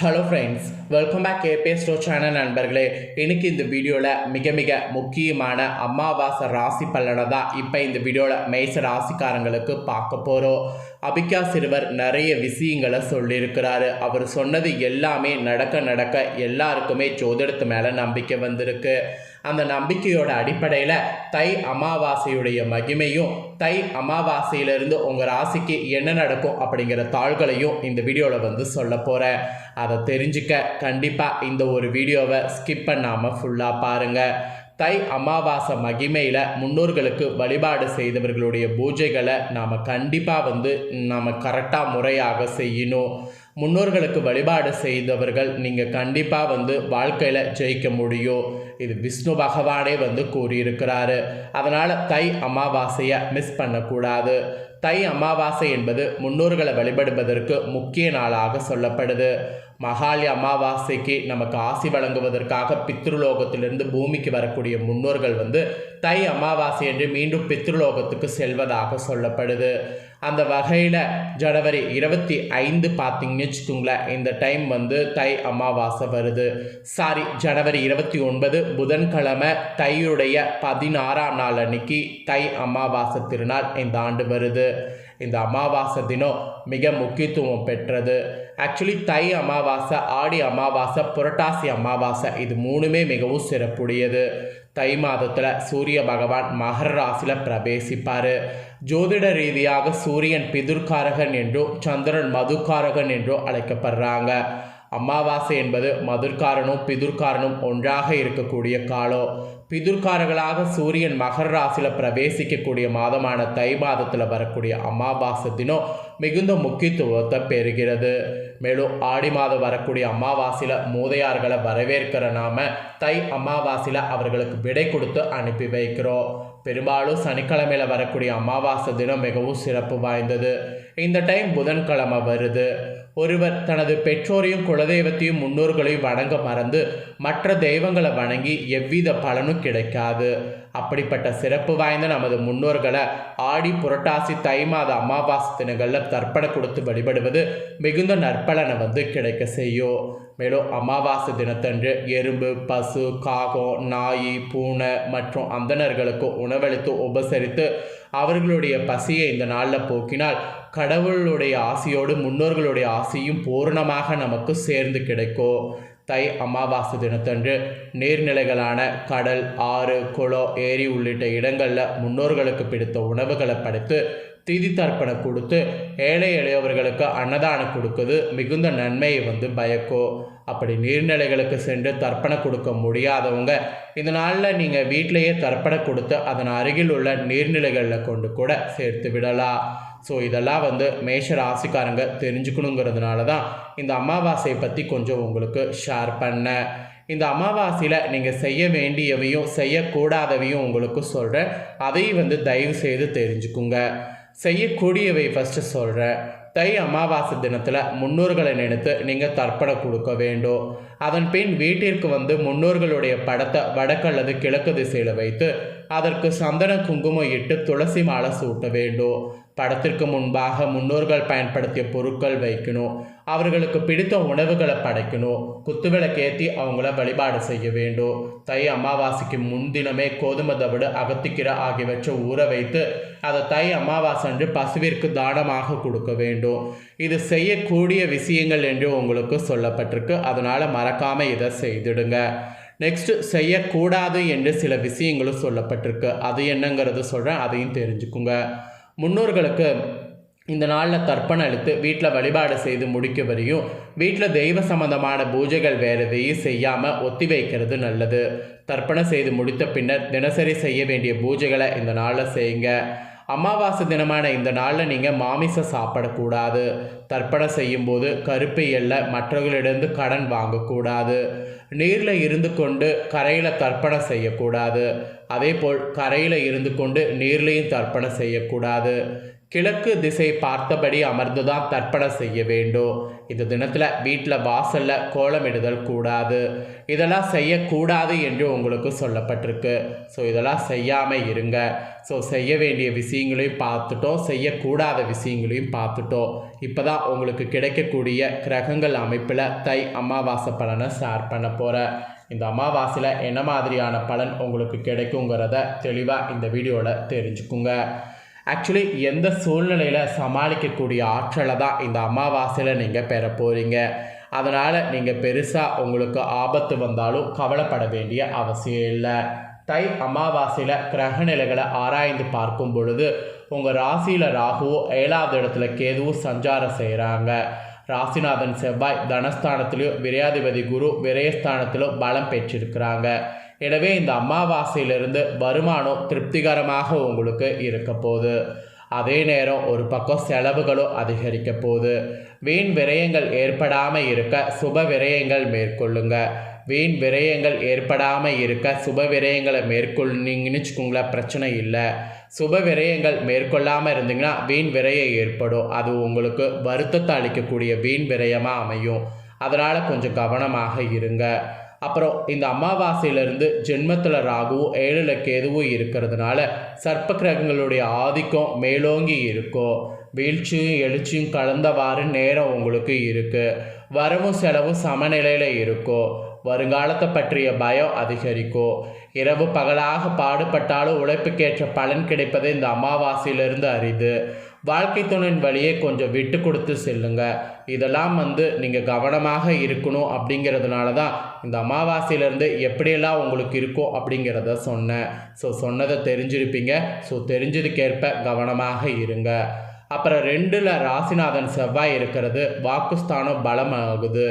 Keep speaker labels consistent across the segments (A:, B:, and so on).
A: Hello friends welcome back கேபே ஸ்டோ channel நண்பர்களே. எனக்கு இந்த வீடியோவில் மிக மிக முக்கியமான அமாவாசை ராசி பலனை தான் இப்போ இந்த வீடியோவில் மேச ராசிக்காரங்களுக்கு பார்க்க போகிறோம் அபிகா சிறுவர் நிறைய விஷயங்களை சொல்லியிருக்கிறாரு. அவர் சொன்னது எல்லாமே நடக்க நடக்க எல்லாருக்குமே ஜோதிடத்து மேலே நம்பிக்கை வந்திருக்கு. அந்த நம்பிக்கையோட அடிப்படையில் தை அமாவாசையுடைய மகிமையும் தை அமாவாசையிலிருந்து உங்கள் ராசிக்கு என்ன நடக்கும் அப்படிங்கிற தாள்களையும் இந்த வீடியோவில் வந்து சொல்ல போகிறேன் அதை தெரிஞ்சுக்க கண்டிப்பாக இந்த ஒரு வீடியோவை ஸ்கிப் பண்ணாமல் ஃபுல்லாக பாருங்கள் தை அமாவாசை மகிமையில் முன்னோர்களுக்கு வழிபாடு செய்தவர்களுடைய பூஜைகளை நாம் கண்டிப்பாக வந்து நாம் கரெக்டாக முறையாக செய்யணும். முன்னோர்களுக்கு வழிபாடு செய்தவர்கள் நீங்கள் கண்டிப்பாக வந்து வாழ்க்கையில் ஜெயிக்க முடியும். இது விஷ்ணு பகவானே வந்து கூறியிருக்கிறாரு. அதனால் தை அமாவாசையை மிஸ் பண்ணக்கூடாது. தை அமாவாசை என்பது முன்னோர்களை வழிபடுவதற்கு முக்கிய நாளாக சொல்லப்படுது. மகாலி அமாவாசைக்கு நமக்கு ஆசி வழங்குவதற்காக பித்ருலோகத்திலிருந்து பூமிக்கு வரக்கூடிய முன்னோர்கள் வந்து தை அமாவாசை என்று மீண்டும் பித்ருலோகத்துக்கு செல்வதாக சொல்லப்படுது. அந்த வகையில் ஜனவரி இருபத்தி ஐந்து பார்த்தீங்கன்னு வச்சுக்கோங்களேன் இந்த டைம் வந்து தை அமாவாசை வருது. சாரி ஜனவரி இருபத்தி ஒன்பது புதன்கிழமை தையுடைய பதினாறாம் நாள் அன்னைக்கு தை அமாவாசை திருநாள் இந்த ஆண்டு வருது. இந்த அமாவாசை தினம் மிக முக்கியத்துவம் பெற்றது. ஆக்சுவலி தை அமாவாசை ஆடி அமாவாசை புரட்டாசி அமாவாசை இது மூணுமே மிகவும் சிறப்புடையது. தை மாதத்தில் சூரிய பகவான் மகர ராசியில் பிரவேசிப்பார். ஜோதிட ரீதியாக சூரியன் பிதுர்காரகன் என்றும் சந்திரன் மதுக்காரகன் என்றும் அழைக்கப்படுறாங்க. அமாவாசை என்பது மதுர்காரனும் பிதுர்காரனும் ஒன்றாக இருக்கக்கூடிய காலம் பிதுர்காரர்களாக சூரியன் மகர ராசியில் பிரவேசிக்கக்கூடிய மாதமான தை மாதத்தில் வரக்கூடிய அமாவாசை தினம் மிகுந்த முக்கியத்துவத்தை பெறுகிறது. மேலும் ஆடி மாதம் வரக்கூடிய அமாவாசையில் மூதையார்களை வரவேற்கிற நாம தை அமாவாசையில் அவர்களுக்கு விடை கொடுத்து அனுப்பி வைக்கிறோம். பெரும்பாலும் சனிக்கிழமையில் வரக்கூடிய அமாவாசை தினம் மிகவும் சிறப்பு வாய்ந்தது. இந்த டைம் புதன்கிழமை வருது. ஒருவர் தனது பெற்றோரையும் குலதெய்வத்தையும் முன்னோர்களையும் வணங்க மறந்து மற்ற தெய்வங்களை வணங்கி எவ்வித பலனும் கிடைக்காது. அப்படிப்பட்ட சிறப்பு வாய்ந்த நமது முன்னோர்களை ஆடி புரட்டாசி தை மாத அமாவாசை தினங்களில் தர்ப்பணம் கொடுத்து வழிபடுவது மிகுந்த நற்பலனை வந்து கிடைக்க செய்யும். மேலும் அமாவாசை தினத்தன்று எறும்பு பசு காகம் நாய் பூனை மற்றும் அந்தணர்களுக்கு உணவளித்து உபசரித்து அவர்களுடைய பசியை இந்த நாளில் போக்கினால் கடவுளுடைய ஆசையோடு முன்னோர்களுடைய ஆசையும் பூரணமாக நமக்கு சேர்ந்து கிடைக்கும். தை அமாவாசை தினத்தன்று நீர்நிலைகளான கடல் ஆறு குளம் ஏரி உள்ளிட்ட இடங்களில் முன்னோர்களுக்கு பிடித்த உணவுகளை படைத்து திதி தர்ப்பணம் கொடுத்து ஏழை எளியவர்களுக்கு அன்னதானம் கொடுக்குது. மிகுந்த நன்மையை வந்து பயக்கும் அப்படி நீர்நிலைகளுக்கு சென்று தர்ப்பணம் கொடுக்க முடியாதவங்க இந்த நாளில் நீங்கள் வீட்டிலையே தர்ப்பணம் கொடுத்து அதன் அருகில் உள்ள நீர்நிலைகளில் கொண்டு கூட சேர்த்து விடலாம். ஸோ இதெல்லாம் வந்து மேஷ ராசிக்காரங்க தெரிஞ்சுக்கணுங்கிறதுனால தான் இந்த அமாவாசையை பற்றி கொஞ்சம் உங்களுக்கு ஷேர் பண்ணேன் இந்த அமாவாசையில் நீங்கள் செய்ய வேண்டியவையும் செய்யக்கூடாதவையும் உங்களுக்கு சொல்கிறேன் அதையும் வந்து தயவு செய்து தெரிஞ்சுக்குங்க. செய்யக்கூடியவை ஃபஸ்ட்டு சொல்கிறேன் தை அமாவாசை தினத்தில் முன்னோர்களை நினைத்து நீங்கள் தர்ப்பணம் கொடுக்க வேண்டும். அதன் பின் வீட்டிற்கு வந்து முன்னோர்களுடைய படத்தை வடக்கு அல்லது கிழக்கு திசையில் வைத்து அதற்கு சந்தன குங்குமம் இட்டு துளசி மாலை சூட்ட வேண்டும். படத்திற்கு முன்பாக முன்னோர்கள் பயன்படுத்திய பொருட்கள் வைக்கணும். அவர்களுக்கு பிடித்த உணவுகளை படைக்கணும். குத்துவிளக்கேற்றி அவங்கள வழிபாடு செய்ய வேண்டும். தை அமாவாசைக்கு முன்தினமே கோதுமை தவிடு அகத்திக்கிற ஆகியவற்றை ஊற வைத்து அதை தை அமாவாசை அன்று பசுவிற்கு தானமாக கொடுக்க வேண்டும். இது செய்யக்கூடிய விஷயங்கள் என்று உங்களுக்கு சொல்லப்பட்டிருக்கு. அதனால் மறக்காமல் இதை செய்திடுங்க. நெக்ஸ்ட் செய்யக்கூடாது என்று சில விஷயங்களும் சொல்லப்பட்டிருக்கு. அது என்னங்கிறது சொல்கிறேன் அதையும் தெரிஞ்சுக்குங்க. முன்னோர்களுக்கு இந்த நாளில் தர்ப்பணம் அளித்து வீட்டில் வழிபாடு செய்து முடிக்க வரையும் வீட்டில் தெய்வ சம்பந்தமான பூஜைகள் வேறு எதையும் செய்யாமல் ஒத்தி வைக்கிறது நல்லது. தர்ப்பணம் செய்து முடித்த பின்னர் தினசரி செய்ய வேண்டிய பூஜைகளை இந்த நாளில் செய்யுங்க. அமாவாசை தினமான இந்த நாளில் நீங்கள் மாமிசம் சாப்பிடக்கூடாது. தர்ப்பணம் செய்யும்போது கருப்பு எல்லை மற்றவர்களிடந்து கடன் வாங்கக்கூடாது. நீரில் இருந்து கொண்டு கரையில் தர்ப்பணம் செய்யக்கூடாது. அதே போல் கரையில் இருந்து கொண்டு நீர்லேயும் தர்ப்பணம் செய்யக்கூடாது. கிழக்கு திசை பார்த்தபடி அமர்ந்து தான் தர்ப்பணம் செய்ய வேண்டும். இந்த தினத்தில் வீட்டில் வாசலில் கோலமிடுதல் கூடாது. இதெல்லாம் செய்யக்கூடாது என்று உங்களுக்கு சொல்லப்பட்டிருக்கு. ஸோ இதெல்லாம் செய்யாமல் இருங்க. ஸோ செய்ய வேண்டிய விஷயங்களையும் பார்த்துட்டோம். செய்யக்கூடாத விஷயங்களையும் பார்த்துட்டோம். இப்போ தான் உங்களுக்கு கிடைக்கக்கூடிய கிரகங்கள் அமைப்பில் தை அமாவாசை பலனை ஷேர் பண்ண போகிறேன் இந்த அமாவாசையில் என்ன மாதிரியான பலன் உங்களுக்கு கிடைக்குங்கிறத தெளிவாக இந்த வீடியோவில் தெரிஞ்சுக்குங்க. ஆக்சுவலி எந்த சூழ்நிலையில் சமாளிக்கக்கூடிய ஆற்றலை தான் இந்த அமாவாசையில் நீங்கள் பெற போகிறீங்க அதனால் நீங்கள் பெருசாக உங்களுக்கு ஆபத்து வந்தாலும் கவலைப்பட வேண்டிய அவசியம் இல்லை. தை அமாவாசையில் கிரக நிலைகளை ஆராய்ந்து பார்க்கும் பொழுது உங்கள் ராசியில் ராகுவும் ஏழாவது இடத்துல கேதுவும் சஞ்சாரம் செய்கிறாங்க ராசிநாதன் செவ்வாய் தனஸ்தானத்திலையும் விரையாதிபதி குரு விரயஸ்தானத்திலும் பலம் பெற்றிருக்கிறாங்க. எனவே இந்த அமாவாசையிலிருந்து வருமானம் திருப்திகரமாக உங்களுக்கு இருக்க போகுது. அதே நேரம் ஒரு பக்கம் செலவுகளும் அதிகரிக்க போகுது. வீண் விரயங்கள் ஏற்படாமல் இருக்க சுப விரயங்கள் மேற்கொள்ளுங்க. வீண் விரயங்கள் ஏற்படாமல் இருக்க சுப விரயங்களை மேற்கொள்ளிங்கன்னு வச்சுக்கோங்களேன் பிரச்சனை இல்லை. சுப விரயங்கள் மேற்கொள்ளாமல் இருந்தீங்கன்னா வீண் விரயம் ஏற்படும். அது உங்களுக்கு வருத்தத்தை அளிக்கக்கூடிய வீண் விரயமாக அமையும். அதனால் கொஞ்சம் கவனமாக இருங்க. அப்புறம் இந்த அமாவாசையிலிருந்து ஜென்மத்தில் ராகுவும் ஏழில் கேதுவும் இருக்கிறதுனால சர்ப்ப கிரகங்களுடைய ஆதிக்கம் மேலோங்கி இருக்கும் வீழ்ச்சியும் எழுச்சியும் கலந்தவாறு நேரம் உங்களுக்கு இருக்குது வரவும் செலவும் சமநிலையில் இருக்கும் வருங்காலத்தை பற்றிய பயம் அதிகரிக்கும் இரவு பகலாக பாடுபட்டாலும் உழைப்புக்கேற்ற பலன் கிடைப்பது இந்த அமாவாசையிலிருந்து அரிது. வாழ்க்கை துணையின் வழியே கொஞ்சம் விட்டு கொடுத்து செல்லுங்க. இதெல்லாம் வந்து நீங்கள் கவனமாக இருக்கணும் அப்படிங்கிறதுனால தான் இந்த அமாவாசையிலேருந்து எப்படியெல்லாம் உங்களுக்கு இருக்கும் அப்படிங்கிறத சொன்னேன். ஸோ சொன்னதை தெரிஞ்சிருப்பீங்க. ஸோ தெரிஞ்சதுக்கேற்ப கவனமாக இருங்க. அப்புறம் ரெண்டில் ராசிநாதன் செவ்வாய் இருக்கிறது. வாக்குஸ்தானம் பலமாகுது.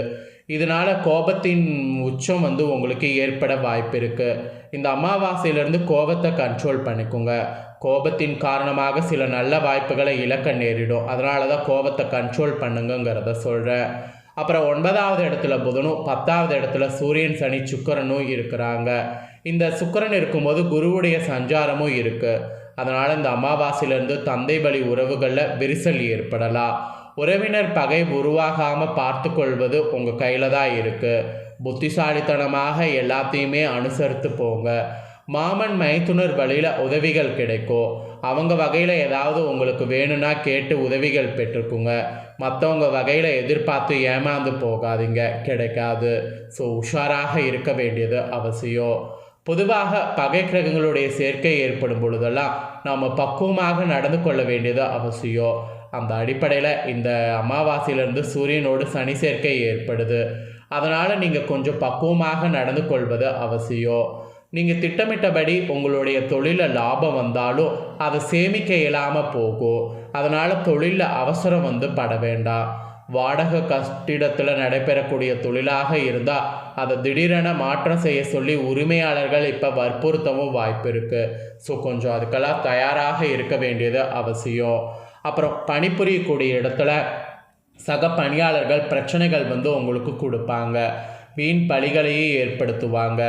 A: இதனால் கோபத்தின் உச்சம் வந்து உங்களுக்கு ஏற்பட வாய்ப்பு இருக்குது இந்த அமாவாசையிலேருந்து கோபத்தை கண்ட்ரோல் பண்ணிக்கோங்க. கோபத்தின் காரணமாக சில நல்ல வாய்ப்புகளை இழக்க நேரிடும். அதனால தான் கோபத்தை கண்ட்ரோல் பண்ணுங்கிறத சொல்கிறேன் அப்புறம் ஒன்பதாவது இடத்துல புதனும் பத்தாவது இடத்துல சூரியன் சனி சுக்கரனும் இருக்கிறாங்க. இந்த சுக்கரன் இருக்கும்போது குருவுடைய சஞ்சாரமும் இருக்குது அதனால் இந்த அமாவாசையிலேருந்து தந்தை வழி உறவுகளில் விரிசல் ஏற்படலாம். உறவினர் பகை உருவாகாமல் பார்த்து கொள்வது உங்கள் கையில் தான் இருக்குது புத்திசாலித்தனமாக எல்லாத்தையுமே அனுசரித்து போங்க. மாமன் மைத்துனர் வழியில் உதவிகள் கிடைக்கும். அவங்க வகையில் ஏதாவது உங்களுக்கு வேணும்னா கேட்டு உதவிகள் பெற்றுக்குங்க. மற்றவங்க வகையில் எதிர்பார்த்து ஏமாந்து போகாதீங்க. கிடைக்காது. ஸோ உஷாராக இருக்க வேண்டியது அவசியம். பொதுவாக பகை கிரகங்களுடைய சேர்க்கை ஏற்படும் பொழுதெல்லாம் நாம் பக்குவமாக நடந்து கொள்ள வேண்டியது அவசியம். அந்த அடிப்படையில் இந்த அமாவாசையிலேருந்து சூரியனோடு சனி சேர்க்கை ஏற்படுது. அதனால் நீங்கள் கொஞ்சம் பக்குவமாக நடந்து கொள்வது அவசியம். நீங்கள் திட்டமிட்டபடி உங்களுடைய தொழிலில் லாபம் வந்தாலும் அதை சேமிக்க இயலாமல் போகும். அதனால் தொழிலில் அவசரம் வந்து பட வேண்டாம். வாடகை கட்டிடத்தில் நடைபெறக்கூடிய தொழிலாக இருந்தால் அதை திடீரென மாற்றம் செய்ய சொல்லி உரிமையாளர்கள் இப்போ வற்புறுத்தவும் வாய்ப்பு இருக்குது ஸோ கொஞ்சம் அதுக்கெல்லாம் தயாராக இருக்க வேண்டியது அவசியம். அப்புறம் பணிபுரியக்கூடிய இடத்துல சக பணியாளர்கள் பிரச்சனைகள் வந்து உங்களுக்கு கொடுப்பாங்க. வீண் பழிகளையே ஏற்படுத்துவாங்க.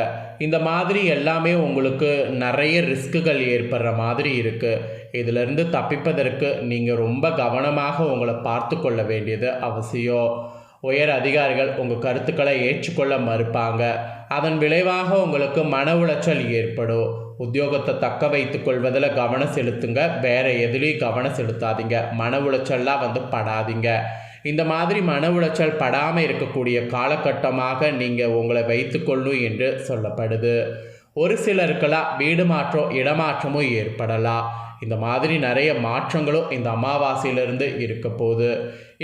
A: இந்த மாதிரி எல்லாமே உங்களுக்கு நிறைய ரிஸ்க்குகள் ஏற்படுற மாதிரி இருக்குது இதிலிருந்து தப்பிப்பதற்கு நீங்கள் ரொம்ப கவனமாக உங்களை பார்த்து கொள்ள வேண்டியது அவசியம். உயர் அதிகாரிகள் உங்கள் கருத்துக்களை ஏற்றுக்கொள்ள மறுப்பாங்க. அதன் விளைவாக உங்களுக்கு மன உளைச்சல் ஏற்படும். உத்தியோகத்தை தக்க வைத்து கொள்வதில் கவனம் செலுத்துங்க. வேற எதுலேயும் கவனம் செலுத்தாதீங்க. மன உளைச்சல்லாம் வந்து படாதீங்க. இந்த மாதிரி மன உளைச்சல் படாமல் இருக்கக்கூடிய காலகட்டமாக நீங்கள் உங்களை வைத்துக்கொள்ளும் என்று சொல்லப்படுது. ஒரு சிலருக்கெல்லாம் வீடு மாற்றம் இடமாற்றமும் ஏற்படலாம். இந்த மாதிரி நிறைய மாற்றங்களும் இந்த அமாவாசையிலிருந்து இருக்க போகுது.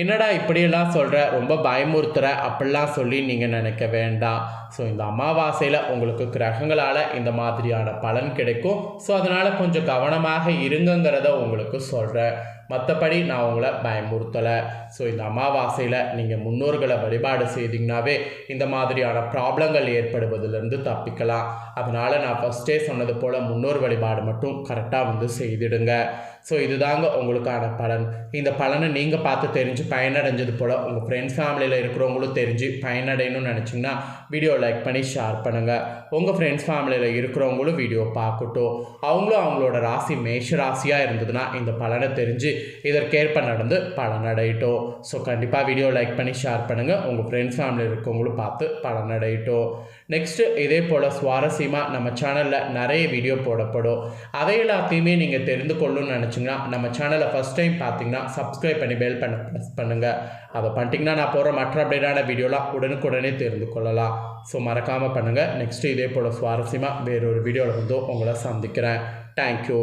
A: என்னடா இப்படியெல்லாம் சொல்கிற ரொம்ப பயமுறுத்துகிற அப்படிலாம் சொல்லி நீங்கள் நினைக்க வேண்டாம். ஸோ இந்த அமாவாசையில் உங்களுக்கு கிரகங்களால் இந்த மாதிரியான பலன் கிடைக்கும். ஸோ அதனால் கொஞ்சம் கவனமாக இருங்கங்கிறத உங்களுக்கு சொல்கிறேன் மற்றபடி நான் உங்களை பயமுறுத்தலை. ஸோ இந்த அமாவாசையில் நீங்கள் முன்னோர்களை வழிபாடு செய்தீங்கனாவே இந்த மாதிரியான ப்ராப்ளங்கள் ஏற்படுவதிலிருந்து தப்பிக்கலாம். அதனால் நான் ஃபஸ்ட்டே சொன்னது போல் முன்னோர் வழிபாடு மட்டும் கரெக்டாக வந்து செய்திடுங்க. ஸோ இதுதாங்க உங்களுக்கான பலன். இந்த பலனை நீங்கள் பார்த்து தெரிஞ்சு பயனடைஞ்சது போல் உங்கள் ஃப்ரெண்ட்ஸ் ஃபேமிலியில் இருக்கிறவங்களும் தெரிஞ்சு பயனடையணும்னு நினச்சிங்கன்னா வீடியோ லைக் பண்ணி ஷேர் பண்ணுங்கள் உங்கள் ஃப்ரெண்ட்ஸ் ஃபேமிலியில் இருக்கிறவங்களும் வீடியோ பார்க்கட்டும். அவங்களும் அவங்களோட ராசி மேஷ ராசியாக இருந்ததுன்னா இந்த பலனை தெரிஞ்சு இதற்கேற்ப நடந்து பலனடையட்டும். ஸோ கண்டிப்பாக வீடியோ லைக் பண்ணி ஷேர் பண்ணுங்கள் உங்கள் ஃப்ரெண்ட்ஸ் ஃபேமிலியில் இருக்கவங்களும் பார்த்து பலனடையட்டும். நெக்ஸ்ட்டு இதே போல் சுவாரஸ்யமாக நம்ம சேனலில் நிறைய வீடியோ போடப்படும். அதை எல்லாத்தையுமே நீங்கள் தெரிந்து கொள்ளணும்னு நினச்சிங்கன்னா நம்ம சேனலை ஃபஸ்ட் டைம் பார்த்தீங்கன்னா சப்ஸ்கிரைப் பண்ணி பெல் பண்ண ப்ரெஸ் பண்ணுங்கள் அதை பண்ணிட்டீங்கன்னா நான் போகிற மற்ற அப்டேட்டான வீடியோலாம் உடனுக்குடனே தெரிந்து கொள்ளலாம். ஸோ மறக்காமல் பண்ணுங்கள் நெக்ஸ்ட்டு இதே போல் சுவாரஸ்யமாக வேறொரு வீடியோவில் வந்து உங்களை சந்திக்கிறேன். தேங்க்யூ